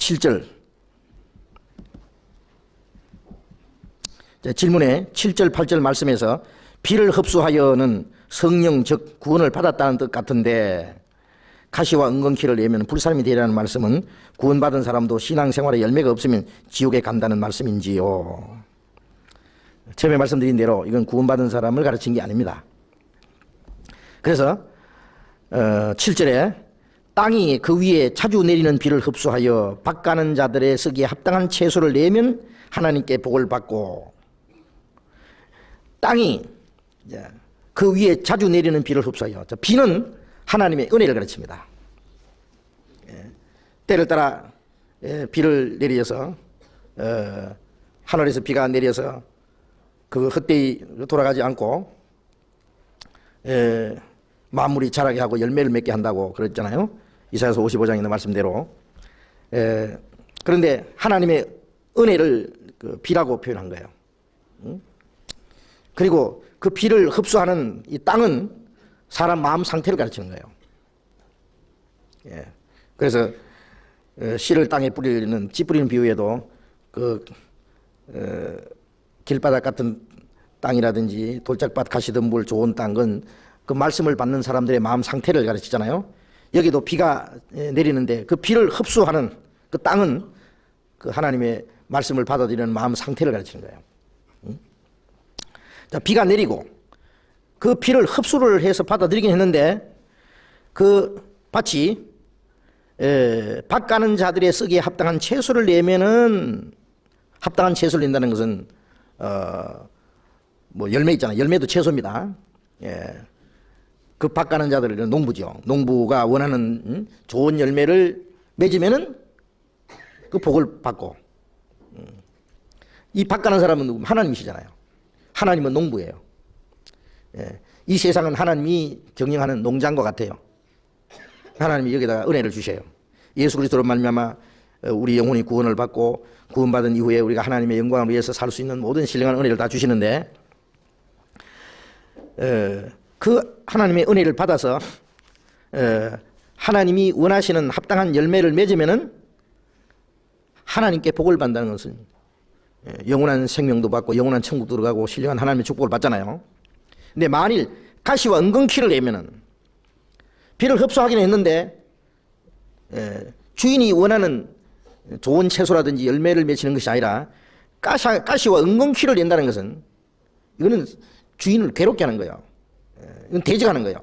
7절. 자, 질문에 7절, 8절 말씀에서 비를 흡수하여는 성령 즉 구원을 받았다는 뜻 같은데 가시와 은근키를 내면 불사람이 되리라는 말씀은 구원받은 사람도 신앙생활에 열매가 없으면 지옥에 간다는 말씀인지요. 처음에 말씀드린 대로 이건 구원받은 사람을 가르친 게 아닙니다. 그래서 어, 7절에 땅이 그 위에 자주 내리는 비를 흡수하여 밭가는 자들의 쓰기에 합당한 채소를 내면 하나님께 복을 받고 땅이 그 위에 자주 내리는 비를 흡수하여 저 비는 하나님의 은혜를 가르칩니다. 예, 때를 따라 예, 비를 내려서 어, 하늘에서 비가 내려서 그 헛되이 돌아가지 않고 예, 만물이 자라게 하고 열매를 맺게 한다고 그랬잖아요. 이사야서 55장에 있는 말씀대로. 예, 그런데 하나님의 은혜를 그 비라고 표현한 거예요. 응? 그리고 그 비를 흡수하는 이 땅은 사람 마음 상태를 가르치는 거예요. 예. 그래서 어, 씨를 땅에 뿌리는 씨 뿌리는 비유에도 그 어, 길바닥 같은 땅이라든지 돌짝밭 가시덤불 좋은 땅은 그 말씀을 받는 사람들의 마음 상태를 가르치잖아요. 여기도 비가 예, 내리는데 그 비를 흡수하는 그 땅은 그 하나님의 말씀을 받아들이는 마음 상태를 가르치는 거예요. 응? 자, 비가 내리고 그 비를 흡수를 해서 받아들이긴 했는데 그 밭이 에, 밭 가는 자들의 쓰기에 합당한 채소를 내면은 합당한 채소를 낸다는 것은 어, 뭐 열매 있잖아요. 열매도 채소입니다. 예. 그밭 가는 자들은 농부죠. 농부가 원하는 음, 좋은 열매를 맺으면은 그 복을 받고 음. 이밭 가는 사람은 누구? 하나님이시잖아요. 하나님은 농부예요. 예. 이 세상은 하나님이 경영하는 농장과 같아요. 하나님이 여기다가 은혜를 주셔요. 예수 그리스도로 말미암아 어, 우리 영혼이 구원을 받고 구원받은 이후에 우리가 하나님의 영광을 위해서 살 수 있는 모든 신령한 은혜를 다 주시는데 어, 그 하나님의 은혜를 받아서 어, 하나님이 원하시는 합당한 열매를 맺으면은 하나님께 복을 받는다는 것은 예, 영원한 생명도 받고 영원한 천국도 들어가고 신령한 하나님의 축복을 받잖아요. 근데 만일 가시와 은근키를 내면은 비를 흡수하기는 했는데 예, 주인이 원하는 좋은 채소라든지 열매를 맺히는 것이 아니라 가시, 가시와 은근키를 낸다는 것은 이거는 주인을 괴롭게 하는 거예요. 예, 이건 대적하는 거예요.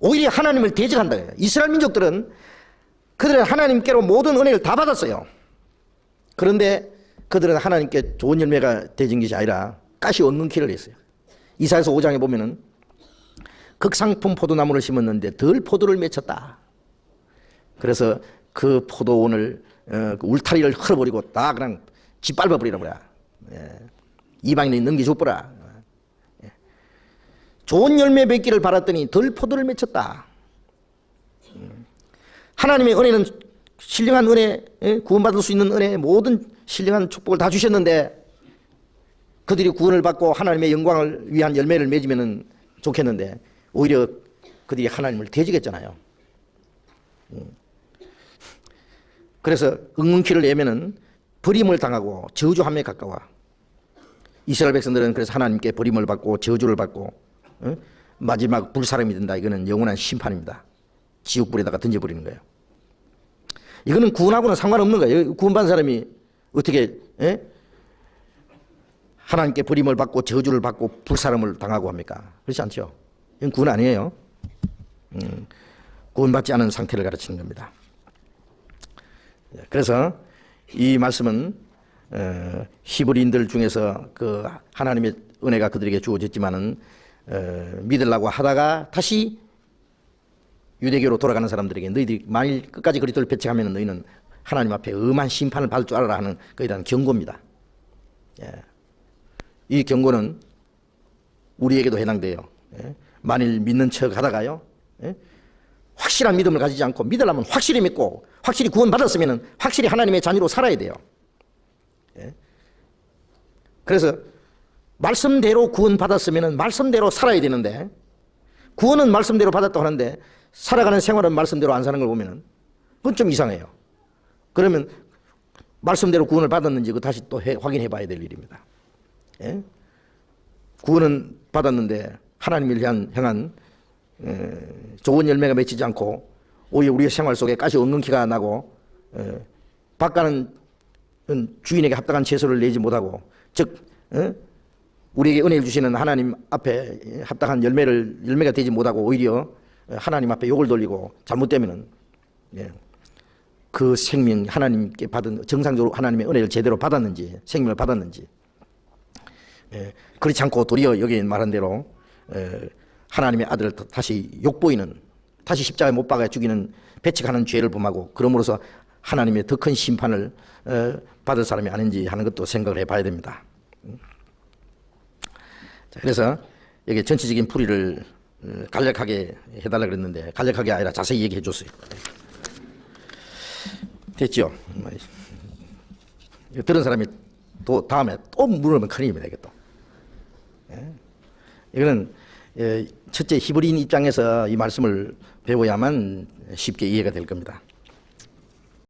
오히려 하나님을 대적한다. 거예요. 이스라엘 민족들은 그들은 하나님께로 모든 은혜를 다 받았어요. 그런데 그들은 하나님께 좋은 열매가 되진 것이 아니라 가시 은근키를 했어요. 이사에서 5장에 보면은 극상품 포도나무를 심었는데 덜 포도를 맺혔다. 그래서 그 포도원을 어, 그 울타리를 흘러버리고 다 그냥 짓밟아 버리라 그래. 예. 이방인이 넘겨줘버라. 예. 좋은 열매 맺기를 바랐더니 덜 포도를 맺혔다. 음. 하나님의 은혜는 신령한 은혜, 예? 구원받을 수 있는 은혜, 모든 신령한 축복을 다 주셨는데 그들이 구원을 받고 하나님의 영광을 위한 열매를 맺으면 좋겠는데 오히려 그들이 하나님을 대적했잖아요. 음. 그래서 응응키를 내면은 버림을 당하고 저주함에 가까워. 이스라엘 백성들은 그래서 하나님께 버림을 받고 저주를 받고 어? 마지막 불사람이 된다. 이거는 영원한 심판입니다. 지옥불에다가 던져버리는 거예요. 이거는 구원하고는 상관없는 거예요. 구원받은 사람이 어떻게 예? 하나님께 버림을 받고 저주를 받고 불사람을 당하고 합니까? 그렇지 않죠. 이건 구원 아니에요. 음, 구원받지 않은 상태를 가르치는 겁니다. 예, 그래서 이 말씀은 어, 히브리인들 중에서 그 하나님의 은혜가 그들에게 주어졌지만은 어, 믿으려고 하다가 다시 유대교로 돌아가는 사람들에게 너희들이 만일 끝까지 그리스도를 배척하면 너희는 하나님 앞에 엄한 심판을 받을 줄 알아라 하는 그에 대한 경고입니다. 예. 이 경고는 우리에게도 해당돼요. 예. 만일 믿는 척 하다가요. 예. 확실한 믿음을 가지지 않고 믿으려면 확실히 믿고 확실히 구원받았으면 확실히 하나님의 자녀로 살아야 돼요. 예. 그래서 말씀대로 구원받았으면 말씀대로 살아야 되는데 구원은 말씀대로 받았다고 하는데 살아가는 생활은 말씀대로 안 사는 걸 보면 그건 좀 이상해요. 그러면 말씀대로 구원을 받았는지 그 다시 또 해- 확인해 봐야 될 일입니다. 예? 구원은 받았는데 하나님을 향한, 향한 에, 좋은 열매가 맺히지 않고 오히려 우리의 생활 속에 가시 엉겅퀴가 나고 에, 바가는 주인에게 합당한 채소를 내지 못하고 즉 에? 우리에게 은혜를 주시는 하나님 앞에 합당한 열매를 열매가 되지 못하고 오히려 하나님 앞에 욕을 돌리고 잘못되면은 예, 그 생명 하나님께 받은 정상적으로 하나님의 은혜를 제대로 받았는지 생명을 받았는지 예, 그렇지 않고 도리어 여기 말한 대로 에, 하나님의 아들을 다- 다시 욕보이는 다시 십자가에 못 박아 죽이는 배척하는 죄를 범하고 그러므로서 하나님의 더 큰 심판을 에, 받을 사람이 아닌지 하는 것도 생각을 해봐야 됩니다. 음. 자, 그래서 여기 전체적인 풀이를 어, 간략하게 해달라 그랬는데 간략하게 아니라 자세히 얘기해 줬어요. 됐죠? 들은 사람이 또 다음에 또 물으면 큰일입니다. 이게 또. 예? 이거는 예, 첫째 히브리인 입장에서 이 말씀을 배워야만 쉽게 이해가 될 겁니다.